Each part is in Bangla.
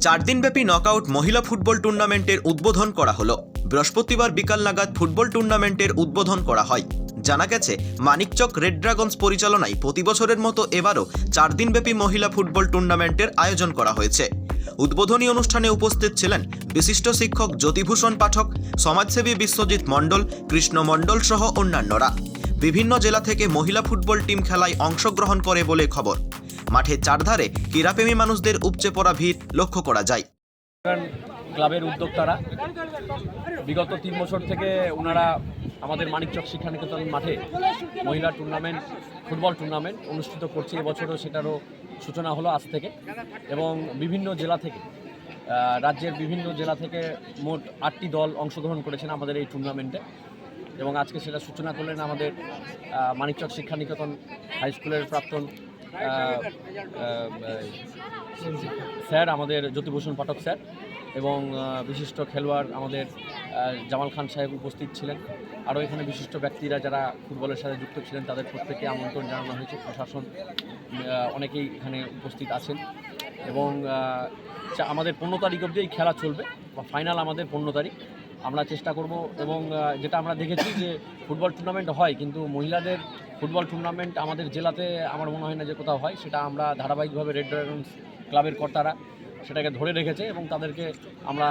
চার দিনব্যাপী নকআউট মহিলা ফুটবল টুর্নামেন্টের উদ্বোধন করা হলো। বৃহস্পতিবার বিকাল নাগাদ ফুটবল টুর্নামেন্টের উদ্বোধন করা হয়। জানা গেছে, মানিকচক রেড ড্রাগনস পরিচালনায় প্রতি বছরের মতো এবারও চার দিনব্যাপী মহিলা ফুটবল টুর্নামেন্টের আয়োজন করা হয়েছে। উদ্বোধনী অনুষ্ঠানে উপস্থিত ছিলেন বিশিষ্ট শিক্ষক জ্যোতিভূষণ পাঠক, সমাজসেবী বিশ্বজিৎ মণ্ডল, কৃষ্ণ মণ্ডল সহ অন্যান্যরা। বিভিন্ন জেলা থেকে মহিলা ফুটবল টিম খেলায় অংশগ্রহণ করে বলে খবর। মাঠের চারধারে ক্রীড়াপ্রেমী মানুষদের উপচে পড়া ভিড় লক্ষ্য করা যায়। ক্লাবের উদ্যোক্তারা, বিগত তিন বছর থেকে ওনারা আমাদের মানিকচক শিক্ষা নিকেতন মাঠে মহিলা টুর্নামেন্ট ফুটবল টুর্নামেন্ট অনুষ্ঠিত করছে। এবছরও সেটারও সূচনা হলো আজ থেকে এবং বিভিন্ন জেলা থেকে রাজ্যের বিভিন্ন জেলা থেকে মোট আটটি দল অংশগ্রহণ করেছেন আমাদের এই টুর্নামেন্টে এবং আজকে সেটা সূচনা করলেন আমাদের মানিকচক শিক্ষা নিকেতন হাই স্কুলের প্রাক্তন স্যার, আমাদের জ্যোতিভূষণ পাঠক স্যার এবং বিশিষ্ট খেলোয়াড় আমাদের জামাল খান সাহেব উপস্থিত ছিলেন। আরও এখানে বিশিষ্ট ব্যক্তিরা যারা ফুটবলের সাথে যুক্ত ছিলেন, তাদের প্রত্যেকে আমন্ত্রণ জানানো হয়েছে। প্রশাসন অনেকেই এখানে উপস্থিত আছেন এবং আমাদের পনেরো তারিখ অবধি এই খেলা চলবে, বা ফাইনাল আমাদের পনেরো তারিখ। আমরা চেষ্টা করব এবং যেটা আমরা দেখেছি যে ফুটবল টুর্নামেন্ট হয়, কিন্তু মহিলাদের ফুটবল টুর্নামেন্ট আমাদের জেলাতে আমার মনে হয় না যে কোথাও হয়। সেটা আমরা ধারাবাহিকভাবে রেড ড্রাগনস ক্লাবের কর্তারা সেটাকে ধরে রেখেছে এবং তাদেরকে আমরা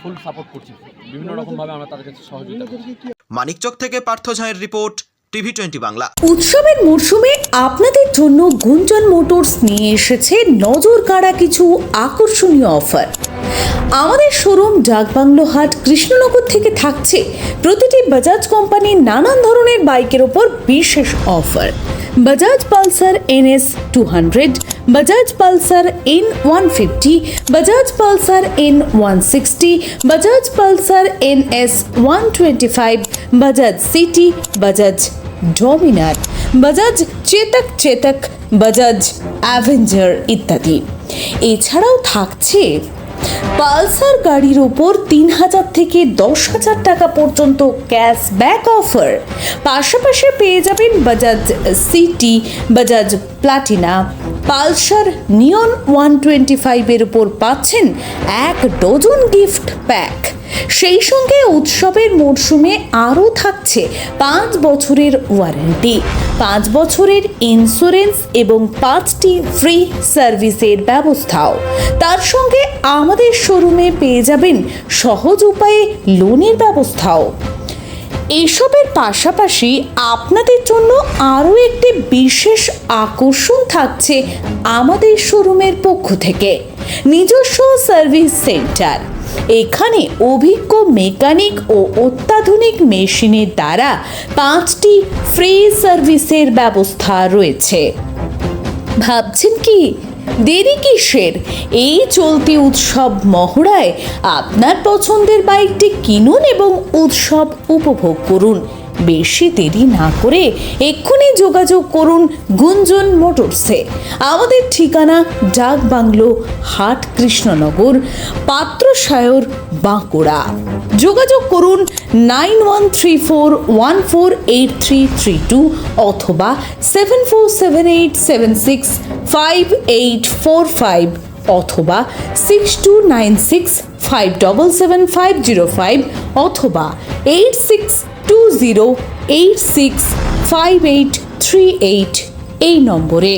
ফুল সাপোর্ট করছি। বিভিন্ন রকমভাবে আমরা তাদেরকে সহযোগিতা করছি। মানিকচক থেকে পার্থ ঝাঁয়ের রিপোর্ট টিভি টোয়েন্টি বাংলা। উৎসবের মরশুমে আপনাদের জন্য গুঞ্জন মোটরস নিয়ে এসেছে নজর কাড়া কিছু আকর্ষণীয় অফার। আমাদের শোরুম ডাকবাংলো হাট কৃষ্ণনগর থেকে থাকছে প্রতিটি বাজাজ কোম্পানির নানান ধরনের বাইকের ওপর বিশেষ offer. Bajaj Pulsar NS two hundred, Bajaj Pulsar N one fifty, Bajaj Pulsar N one sixty, Bajaj Pulsar N S one twenty five, Bajaj CT, Bajaj Dominar Bajaj Chetak Chetak Bajaj Avenger ইত্যাদি। এছাড়াও থাকছে পালসার গাড়ির ওপর তিন হাজার থেকে দশ হাজার টাকা পর্যন্ত ক্যাশব্যাক অফার পাশাপাশি পেয়ে যাবেন Bajaj CT Bajaj Platina Pulsar neon one twenty ফাইভের উপর পাচ্ছেন এক ডজন গিফট প্যাক সেই সঙ্গে উৎসবের মরশুমে আরও থাকছে পাঁচ বছরের ওয়ারেন্টি। পাঁচ বছরের ইন্স্যুরেন্স এবং পাঁচটি ফ্রি সার্ভিসের ব্যবস্থাও। তার সঙ্গে আমাদের শোরুমে পেয়ে যাবেন সহজ উপায়ে লোনের ব্যবস্থাও। এসবের পাশাপাশি আপনাদের জন্য আরও একটি বিশেষ আকর্ষণ থাকছে আমাদের শোরুমের পক্ষ থেকে। নিজস্ব সার্ভিস সেন্টার এখানে অভিজ্ঞ মেকানিক ও অত্যাধুনিক মেশিনের দ্বারা পাঁচটি ফ্রি সার্ভিসের ব্যবস্থা রয়েছে। ভাবছেন কি? দেরি কিসের? এই চলতি উৎসব মহড়ায় আপনার পছন্দের বাইকটি কিনুন এবং উৎসব উপভোগ করুন। বেশি দেরি না করে এক্ষুনি যোগাযোগ করুন গুঞ্জন মোটরসে আমাদের ঠিকানা ডাক বাংলো, হাট কৃষ্ণনগর পাত্রসায়র বাঁকুড়া। যোগাযোগ করুন nine one three four one four eight three three two অথবা seven four seven eight seven six five eight four five অথবা six two nine six five double seven five zero five অথবা eight six two zero eight six five eight three eight এই নম্বরে।